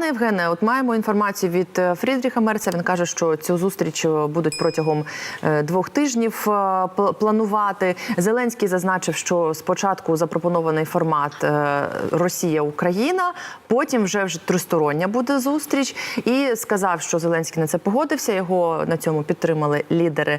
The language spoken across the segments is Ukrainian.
Пане Євгене, от маємо інформацію від е, Фрідріха Мерца. Він каже, що цю зустріч е, будуть протягом е, двох тижнів планувати. Зеленський зазначив, що спочатку запропонований формат Росія-Україна, потім вже вже тристороння буде зустріч. І сказав, що Зеленський на це погодився. Його на цьому підтримали лідери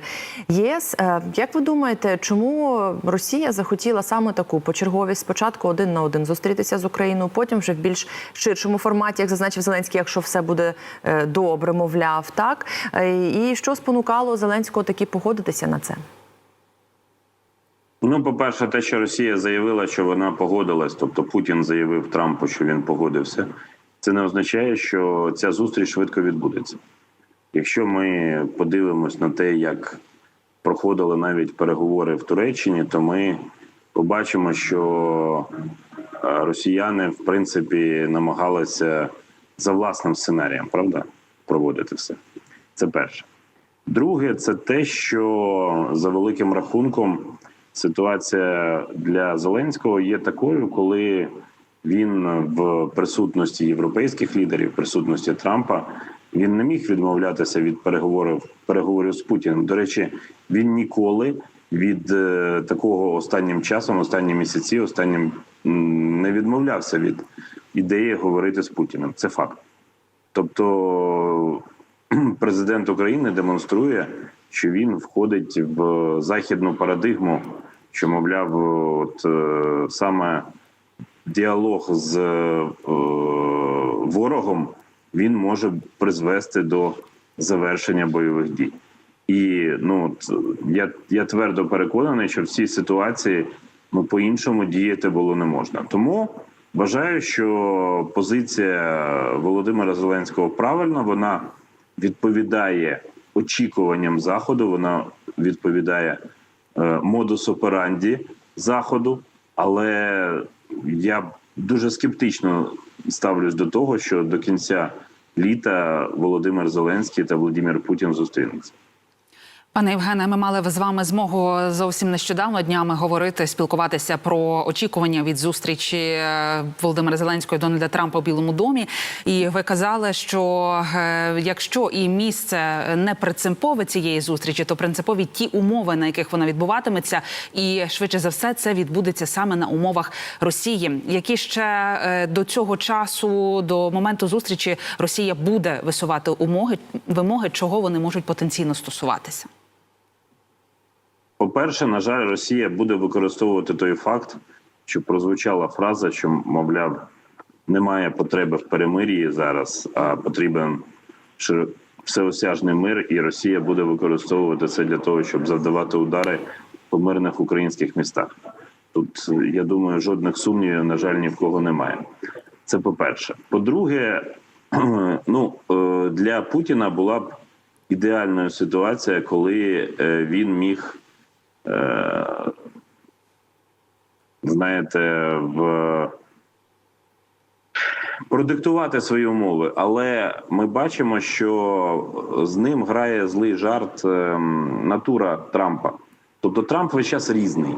ЄС. Як ви думаєте, чому Росія захотіла саме таку почерговість? Спочатку один на один зустрітися з Україною, потім вже в більш ширшому форматі, як зазначив Зеленський, якщо все буде е, добре, мовляв, так Е, і що спонукало Зеленського таки погодитися на це? Ну, по-перше, те, що Росія заявила, що вона погодилась, тобто Путін заявив Трампу, що він погодився, це не означає, що ця зустріч швидко відбудеться. Якщо ми подивимось на те, як проходили навіть переговори в Туреччині, то ми побачимо, що е, росіяни в принципі намагалися за власним сценарієм, правда, проводити все. Це перше. Друге, це те, що за великим рахунком ситуація для Зеленського є такою, коли він в присутності європейських лідерів, в присутності Трампа, він не міг відмовлятися від переговорів переговорів з Путіним. До речі, він ніколи від е, такого останнім часом, останні місяці, останнім не відмовлявся від ідеї говорити з Путіним. Це факт. Тобто президент України демонструє, що він входить в західну парадигму, що мовляв, от е, саме діалог з е, ворогом він може призвести до завершення бойових дій. І ну я, я твердо переконаний, що в цій ситуації ну по-іншому діяти було не можна. Тому вважаю, що позиція Володимира Зеленського правильна. Вона відповідає очікуванням заходу. Вона відповідає е, модус операнді заходу. Але я дуже скептично ставлюсь до того, що до кінця літа Володимир Зеленський та Володимир Путін зустрінуться. Пане Євгене, ми мали з вами змогу зовсім нещодавно днями говорити, спілкуватися про очікування від зустрічі е, Володимира Зеленського і Дональда Трампа у Білому домі. І ви казали, що е, якщо і місце не принципове цієї зустрічі, то принципові ті умови, на яких вона відбуватиметься, і швидше за все це відбудеться саме на умовах Росії. Які ще е, до цього часу, до моменту зустрічі, Росія буде висувати умови, вимоги, чого вони можуть потенційно стосуватися. По-перше, на жаль, Росія буде використовувати той факт, що прозвучала фраза, що мовляв, немає потреби в перемир'ї зараз, а потрібен всеосяжний мир, і Росія буде використовувати це для того, щоб завдавати удари по мирних українських містах. Тут я думаю, жодних сумнівів, на жаль, ні в кого немає. Це по-перше. По-друге, ну е, для Путіна була б ідеальною ситуація, коли е, він міг знаєте, в продиктувати свої умови, але ми бачимо, що з ним грає злий жарт ем, натура Трампа. Тобто Трамп весь час різний.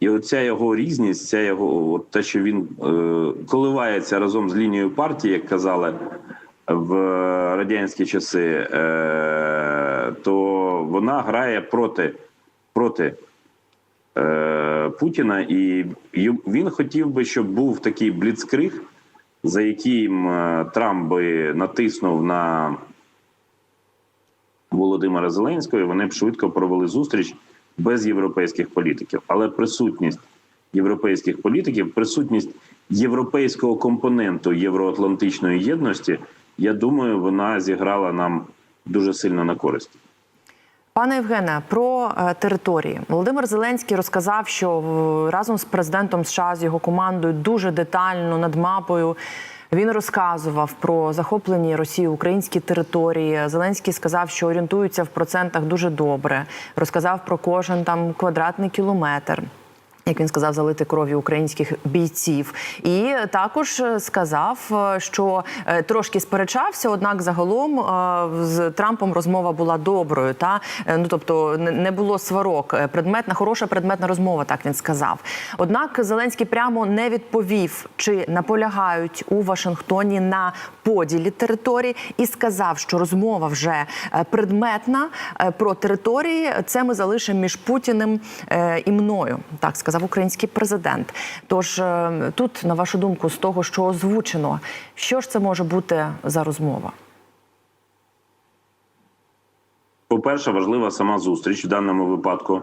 І оця його різність, ця його от те, що він е, коливається разом з лінією партії, як казали в радянські часи, е, то вона грає проти, проти е, Путіна, і він хотів би, щоб був такий бліцкриг, за яким е, Трамп би натиснув на Володимира Зеленського, і вони б швидко провели зустріч без європейських політиків. Але присутність європейських політиків, присутність європейського компоненту євроатлантичної єдності, я думаю, вона зіграла нам дуже сильно на користь. Пане Євгене, про е, території Володимир Зеленський розказав, що е, разом з президентом США з його командою дуже детально над мапою. Він розказував про захоплені Росією українські території. Зеленський сказав, що орієнтуються в процентах дуже добре. Розказав про кожен там квадратний кілометр. Як він сказав, залити кров'ю українських бійців, і також е, сказав, е, що е, трошки сперечався. Однак, загалом з Трампом розмова була доброю. Та ну тобто не- було сварок. Предметна, хороша предметна розмова. Так він сказав. Однак Зеленський прямо не відповів, чи наполягають у Вашингтоні на поділі території, і сказав, що розмова вже предметна про території. Це ми залишимо між Путіним і мною. Так сказав український президент. Тож е, тут, на вашу думку, з того, що озвучено, що ж це може бути за розмова? По-перше, важлива сама зустріч в даному випадку,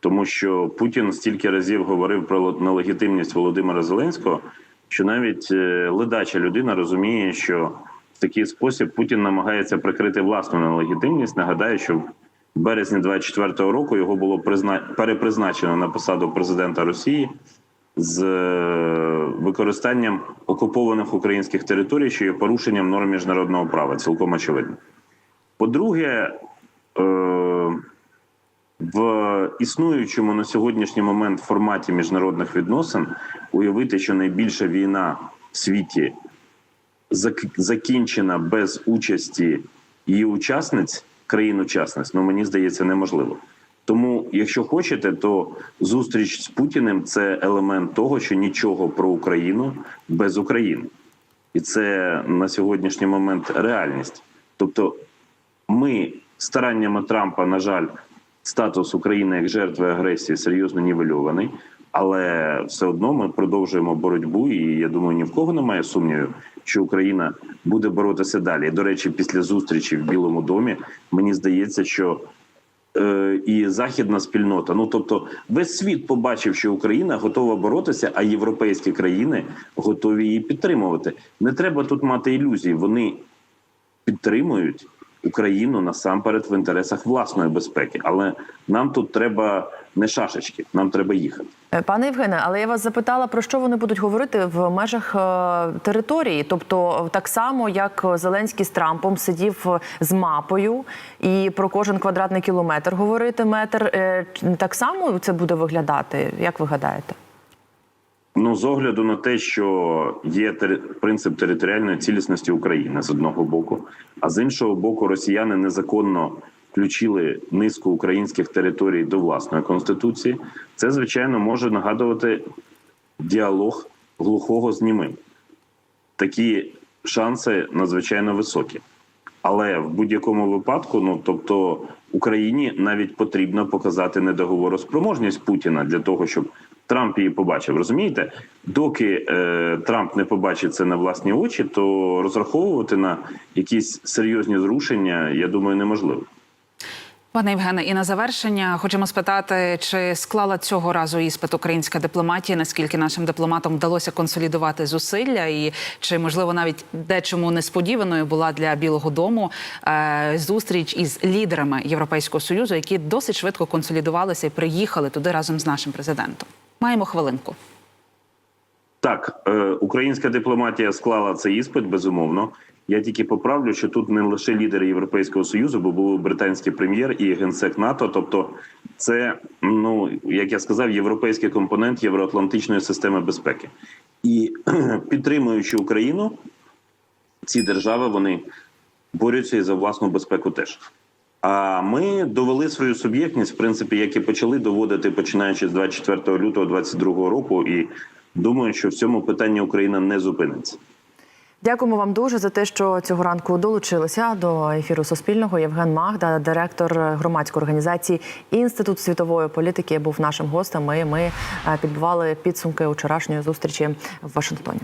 тому що Путін стільки разів говорив про нелегітимність Володимира Зеленського, що навіть е, ледача людина розуміє, що в такий спосіб Путін намагається прикрити власну нелегітимність. Нагадаю, що березні 24-го року його було призна... перепризначено на посаду президента Росії з е, використанням окупованих українських територій, що є порушенням норм міжнародного права, цілком очевидно. По-друге, е, в існуючому на сьогоднішній момент форматі міжнародних відносин уявити, що найбільша війна в світі зак- закінчена без участі її учасниць, країн-учасниць, ну мені здається, неможливо. Тому, якщо хочете, то зустріч з Путіним це елемент того, що нічого про Україну без України, і це на сьогоднішній момент реальність. Тобто, ми стараннями Трампа, на жаль, статус України як жертви агресії серйозно нівельований, але все одно ми продовжуємо боротьбу. І я думаю, ні в кого немає сумнівів, що Україна буде боротися далі. До речі, після зустрічі в Білому домі мені здається, що е, і західна спільнота, ну тобто, весь світ побачив, що Україна готова боротися, а європейські країни готові її підтримувати. Не треба тут мати ілюзій. Вони підтримують Україну насамперед в інтересах власної безпеки. Але нам тут треба не шашечки, нам треба їхати. Е, Пане Євгене, але я вас запитала про що вони будуть говорити в межах е, території, тобто так само як Зеленський з Трампом сидів е, з мапою і про кожен квадратний кілометр говорити метр. Е, Так само це буде виглядати, як ви гадаєте? Ну, з огляду на те, що є тери- принцип територіальної цілісності України з одного боку, а з іншого боку, росіяни незаконно включили низку українських територій до власної конституції. Це звичайно може нагадувати діалог глухого з німим. Такі шанси надзвичайно високі. Але в будь-якому випадку, ну тобто Україні навіть потрібно показати недоговороспроможність Путіна для того, щоб Трамп її побачив. Розумієте, доки е, Трамп не побачить це на власні очі, то розраховувати на якісь серйозні зрушення, я думаю, неможливо. Пане Євгене, і на завершення хочемо спитати, чи склала цього разу іспит українська дипломатія? Наскільки нашим дипломатам вдалося консолідувати зусилля, і чи можливо навіть дечому несподіваною була для Білого Дому е, зустріч із лідерами Європейського союзу, які досить швидко консолідувалися і приїхали туди разом з нашим президентом? Маємо хвилинку. Так, е, українська дипломатія склала цей іспит, безумовно. Я тільки поправлю, що тут не лише лідери Європейського союзу, бо був британський прем'єр і генсек НАТО. Тобто, це ну як я сказав, європейський компонент євроатлантичної системи безпеки. І підтримуючи Україну, ці держави вони борються і за власну безпеку теж. А ми довели свою суб'єктність, в принципі, як і почали доводити, починаючи з 24 лютого 2022 року, і думаю, що в цьому питанні Україна не зупиниться. Дякуємо вам дуже за те, що цього ранку долучилися до ефіру Суспільного. Євген Магда, директор громадської організації Інститут світової політики, був нашим гостем. І ми е, підбивали підсумки вчорашньої зустрічі в Вашингтоні.